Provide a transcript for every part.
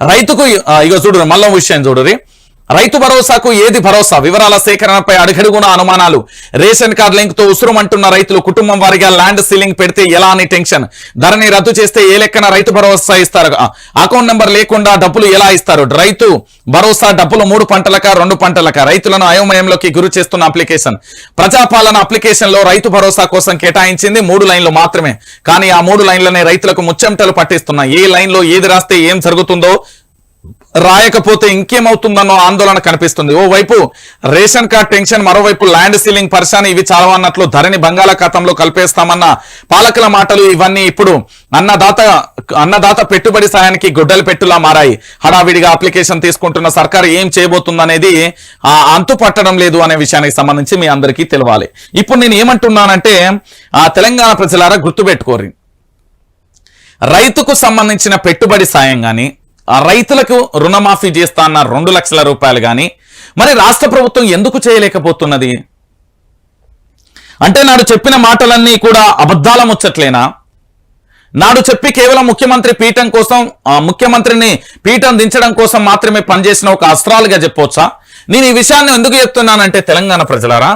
రైతుకు ఆ, ఇగో చూడు మళ్ళా విషయం చూడరు రైతు భరోసాకు ఏది భరోసా? వివరాల సేకరణపై అడుగడుగున అనుమానాలు. రేషన్ కార్డు లింక్తో ఉసురుమంటున్న రైతులు కుటుంబం వారిగా ల్యాండ్ సీలింగ్ పెడితే ఎలా అని టెన్షన్? ధరని రద్దు చేస్తే ఏ లెక్కన రైతు భరోసా ఇస్తారు? అకౌంట్ నెంబర్ లేకుండా డబ్బులు ఎలా ఇస్తారు? రైతు భరోసా డబ్బులు మూడు పంటలక రెండు పంటలక? రైతులను అయోమయంలోకి గురి చేస్తున్న అప్లికేషన్. ప్రజాపాలన అప్లికేషన్లో రైతు భరోసా కోసం కేటాయించింది మూడు లైన్లు మాత్రమే. కానీ ఆ మూడు లైన్లనే రైతులకు ముచ్చెమటలు పట్టిస్తున్నాయి ఏ లైన్లో ఏది రాస్తే ఏం జరుగుతుందో రాయకపోతే ఇంకేమవుతుందన్నో ఆందోళన కనిపిస్తుంది. ఓవైపు రేషన్ కార్డ్ టెన్షన్ మరోవైపు ల్యాండ్ సీలింగ్ పరిశాని ఇవి చాలవన్నట్లు ధరని బంగాళాఖాతంలో కలిపేస్తామన్న పాలకుల మాటలు ఇవన్నీ ఇప్పుడు అన్నదాత అన్నదాత పెట్టుబడి సాయానికి గుడ్డలు పెట్టులా మారాయి. హడావిడిగా అప్లికేషన్ తీసుకుంటున్న సర్కారు ఏం చేయబోతుందనేది ఆ అంతు పట్టడం లేదు అనే విషయానికి సంబంధించి మీ అందరికీ తెలియాలి ఇప్పుడు నేను ఏమంటున్నానంటే ఆ తెలంగాణ ప్రజలారా గుర్తుపెట్టుకోరి రైతుకు సంబంధించిన పెట్టుబడి సాయం కానీ రైతులకు రుణమాఫీ చేస్తా అన్న రెండు లక్షల రూపాయలు కానీ మరి రాష్ట్ర ప్రభుత్వం ఎందుకు చేయలేకపోతున్నది? అంటే నాడు చెప్పిన మాటలన్నీ కూడా అబద్ధాల ముచ్చట్లేనా? నాడు చెప్పి కేవలం ముఖ్యమంత్రి పీఠం కోసం ముఖ్యమంత్రిని పీఠం దించడం కోసం మాత్రమే పనిచేసిన ఒక అస్త్రాలుగా చెప్పొచ్చా? నేను ఈ విషయాన్ని ఎందుకు చెప్తున్నానంటే తెలంగాణ ప్రజలారా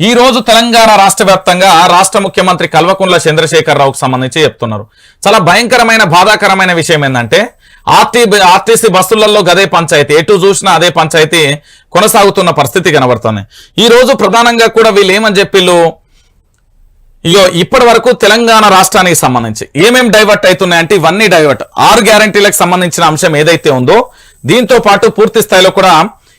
ఈ రోజు తెలంగాణ రాష్ట్ర వ్యాప్తంగా రాష్ట్ర ముఖ్యమంత్రి కల్వకుంట్ల చంద్రశేఖరరావుకు సంబంధించి చెప్తున్నారు. చాలా భయంకరమైన బాధాకరమైన విషయం ఏంటంటే ఆర్టీ ఆర్టీసీ బస్సులలో గదే పంచాయతీ. ఎటు చూసినా అదే పంచాయతీ కొనసాగుతున్న పరిస్థితి కనబడుతుంది. ఈ రోజు ప్రధానంగా కూడా వీళ్ళు ఏమని చెప్పిళ్ళు? ఇగో ఇప్పటి వరకు తెలంగాణ రాష్ట్రానికి సంబంధించి ఏమేం డైవర్ట్ అవుతున్నాయంటే ఇవన్నీ డైవర్ట్. ఆరు గ్యారంటీలకు సంబంధించిన అంశం ఏదైతే ఉందో దీంతో పాటు పూర్తి స్థాయిలో కూడా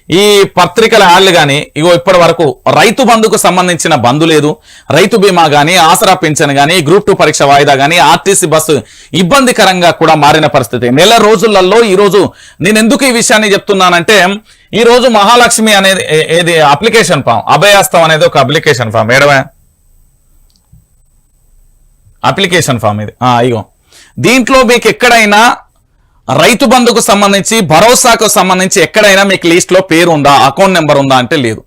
ఈ పత్రికల యాడ్లు కానీ ఇగో ఇప్పటి వరకు రైతు బంధుకు సంబంధించిన బంధు లేదు. రైతు బీమా కానీ ఆసరా పింఛన్ కానీ గ్రూప్ టూ పరీక్ష వాయిదా కానీ ఆర్టీసీ బస్సు ఇబ్బందికరంగా కూడా మారిన పరిస్థితి. నెల రోజులలో ఈ రోజు నేను ఎందుకు ఈ విషయాన్ని చెప్తున్నానంటే ఈ రోజు మహాలక్ష్మి అనేది ఏది అప్లికేషన్ ఫామ్? అభయాస్తం అనేది ఒక అప్లికేషన్ ఫామ్. ఏడవా. అప్లికేషన్ ఫామ్ ఇది. ఇగో. దీంట్లో మీకు ఎక్కడైనా రైతు బంధుకు సంబంధించి భరోసాకు సంబంధించి ఎక్కడైనా మీకు లిస్ట్లో పేరు ఉందా అకౌంట్ నెంబర్ ఉందా అంటే లేదు.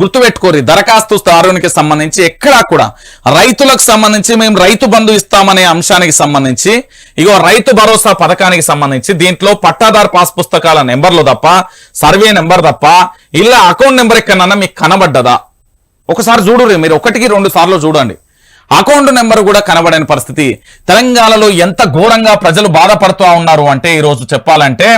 గుర్తుపెట్టుకోరి దరఖాస్తుదారునికి సంబంధించి ఎక్కడా కూడా రైతులకు సంబంధించి మేము రైతు బంధు ఇస్తామనే అంశానికి సంబంధించి ఇగో రైతు భరోసా పథకానికి సంబంధించి దీంట్లో పట్టాదారు పాస్ పుస్తకాల నెంబర్లు తప్ప సర్వే నెంబర్ తప్ప ఇలా అకౌంట్ నెంబర్ ఎక్కడన్నా మీకు కనబడ్డదా? ఒకసారి చూడుర్రి మీరు ఒకటికి రెండు సార్లు చూడండి. అకౌంట్ నెంబర్ కూడా కనబడని పరిస్థితి. తెలంగాణలో ఎంత ఘోరంగా ప్రజలు బాధపడుతూ ఉన్నారు అంటే ఈ రోజు చెప్పాలంటే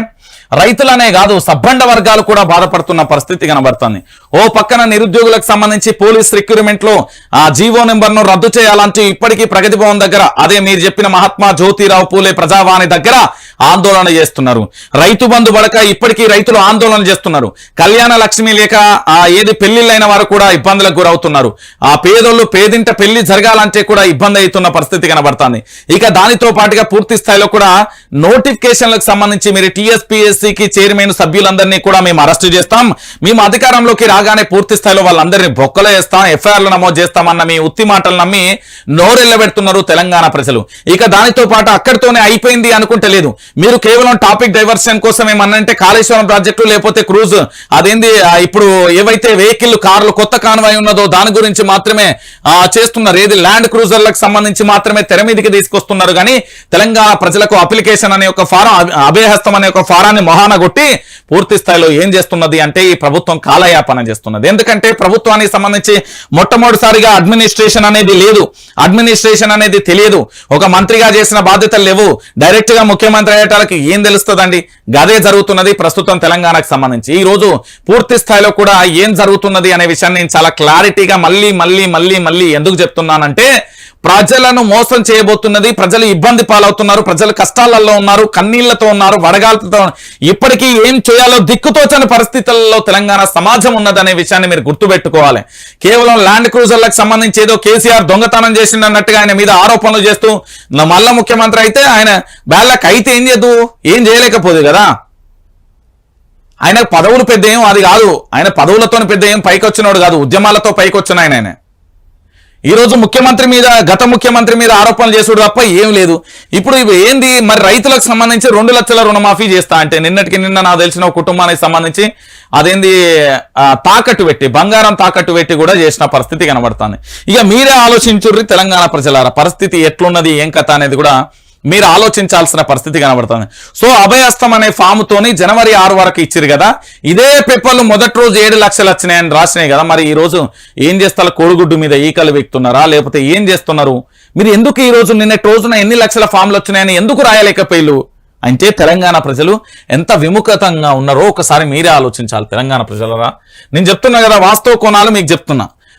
రైతులనే కాదు సబ్బండ వర్గాలు కూడా బాధపడుతున్న పరిస్థితి కనబడుతుంది. ఓ పక్కన నిరుద్యోగులకు సంబంధించి పోలీస్ రిక్రూట్మెంట్లో ఆ జీవో నెంబర్ను రద్దు చేయాలంటూ ఇప్పటికీ ప్రగతి భవన్ దగ్గర అదే మీరు చెప్పిన మహాత్మా జ్యోతిరావు పూలే ప్రజావాణి దగ్గర ఆందోళన చేస్తున్నారు. రైతు బంధు పడక ఇప్పటికీ రైతులు ఆందోళన చేస్తున్నారు. కళ్యాణ లక్ష్మి లేక ఆ ఏది పెళ్ళిళ్ళైన వారు కూడా ఇబ్బందులకు గురవుతున్నారు. ఆ పేదోళ్ళు పేదింట పెళ్ళి జరగాలంటే కూడా ఇబ్బంది అవుతున్న పరిస్థితి కనబడుతుంది. ఇక దానితో పాటుగా పూర్తి స్థాయిలో కూడా నోటిఫికేషన్లకు సంబంధించి మీరు టీఎస్పీఎస్సీకి చైర్మన్ సభ్యులందరినీ కూడా మేము అరెస్ట్ చేస్తాం. మేము అధికారంలోకి రాగానే పూర్తి స్థాయిలో వాళ్ళందరినీ బొక్కలో వేస్తాం ఎఫ్ఐఆర్లు నమోదు చేస్తామన్న మీ ఉత్తి మాటలు నమ్మి నోరెళ్ళబెడుతున్నారు తెలంగాణ ప్రజలు. ఇక దానితో పాటు అక్కడితోనే అయిపోయింది అనుకుంటలేదు. మీరు కేవలం టాపిక్ డైవర్షన్ కోసం ఏమన్నంటే కాళేశ్వరం ప్రాజెక్టు లేకపోతే క్రూజ్ అదేంది ఇప్పుడు ఏవైతే వెహికల్ కార్లు కొత్త కాన్వాయ్ ఉన్నదో దాని గురించి మాత్రమే చేస్తున్నారు. ఏది ల్యాండ్ క్రూజర్లకు సంబంధించి మాత్రమే తెర మీదకి తీసుకొస్తున్నారు. కానీ తెలంగాణ ప్రజలకు అప్లికేషన్ అనే ఒక ఫారం అభయహస్తం అనే ఒక ఫారాన్ని మొహాన కొట్టి పూర్తి స్థాయిలో ఏం చేస్తున్నది అంటే ఈ ప్రభుత్వం కాలయాపన చేస్తున్నది. ఎందుకంటే ప్రభుత్వానికి సంబంధించి మొట్టమొదటిసారిగా అడ్మినిస్ట్రేషన్ అనేది లేదు. అడ్మినిస్ట్రేషన్ అనేది తెలియదు. ఒక మంత్రిగా చేసిన బాధ్యతలు లేవు. డైరెక్ట్గా ముఖ్యమంత్రి అయ్యేటానికి ఏం తెలుస్తుందండి? గదే జరుగుతున్నది ప్రస్తుతం తెలంగాణకు సంబంధించి. ఈ రోజు పూర్తి స్థాయిలో కూడా ఏం జరుగుతున్నది అనే విషయాన్ని నేను చాలా క్లారిటీగా మళ్ళీ మళ్ళీ మళ్ళీ మళ్ళీ ఎందుకు చెప్తున్నానంటే ప్రజలను మోసం చేయబోతున్నది. ప్రజలు ఇబ్బంది పాలవుతున్నారు. ప్రజలు కష్టాలలో ఉన్నారు. కన్నీళ్ళతో ఉన్నారు. వడగాలతో ఇప్పటికీ ఏం చేయాలో దిక్కుతోచని పరిస్థితులలో తెలంగాణ సమాజం ఉన్నదనే విషయాన్ని మీరు గుర్తుపెట్టుకోవాలి. కేవలం ల్యాండ్ క్రూజర్లకు సంబంధించి ఏదో కేసీఆర్ దొంగతనం చేసిందన్నట్టుగా ఆయన మీద ఆరోపణలు చేస్తూ నా మళ్ళా ముఖ్యమంత్రి అయితే ఆయన బ్యాళ్ళకి అయితే ఏం చేయదు ఏం చేయలేకపోదు కదా? ఆయన పదవులు పెద్ద ఏం అది కాదు. ఆయన పదవులతో పెద్ద ఏం పైకి వచ్చినోడు కాదు. ఉద్యమాలతో పైకి వచ్చిన ఆయన. ఈరోజు ఈ రోజు ముఖ్యమంత్రి మీద గత ముఖ్యమంత్రి మీద ఆరోపణలు చేసుడు తప్ప ఏం లేదు. ఇప్పుడు ఇవి ఏంది? మరి రైతులకు సంబంధించి రెండు లక్షల రుణమాఫీ చేస్తా అంటే నిన్నటికి నిన్న నాకు తెలిసిన కుటుంబానికి సంబంధించి అదేంది ఆ, తాకట్టు పెట్టి బంగారం తాకట్టు పెట్టి కూడా చేసిన పరిస్థితి కనబడుతుంది. ఇక మీరే ఆలోచించుర్రి తెలంగాణ ప్రజలారా పరిస్థితి ఎట్లున్నది ఏం కథ అనేది కూడా మీరు ఆలోచించాల్సిన పరిస్థితి కనబడుతుంది. సో అభయస్తం అనే ఫామ్తోని జనవరి ఆరు వరకు ఇచ్చారు కదా. ఇదే పేపర్లు మొదటి రోజు ఏడు లక్షలు వచ్చినాయని రాసినాయి కదా. మరి ఈ రోజు ఏం చేస్తారు? కోడిగుడ్డు మీద ఈకలు వెక్తున్నారా లేకపోతే ఏం చేస్తున్నారు? మీరు ఎందుకు ఈ రోజు నిన్నటి రోజున ఎన్ని లక్షల ఫామ్లు వచ్చినాయని ఎందుకు రాయలేకపోయారు అంటే తెలంగాణ ప్రజలు ఎంత విముఖతంగా ఉన్నారో ఒకసారి మీరే ఆలోచించాలి తెలంగాణ ప్రజలరా. నేను చెప్తున్నా కదా వాస్తవ కోణాలు మీకు చెప్తున్నా.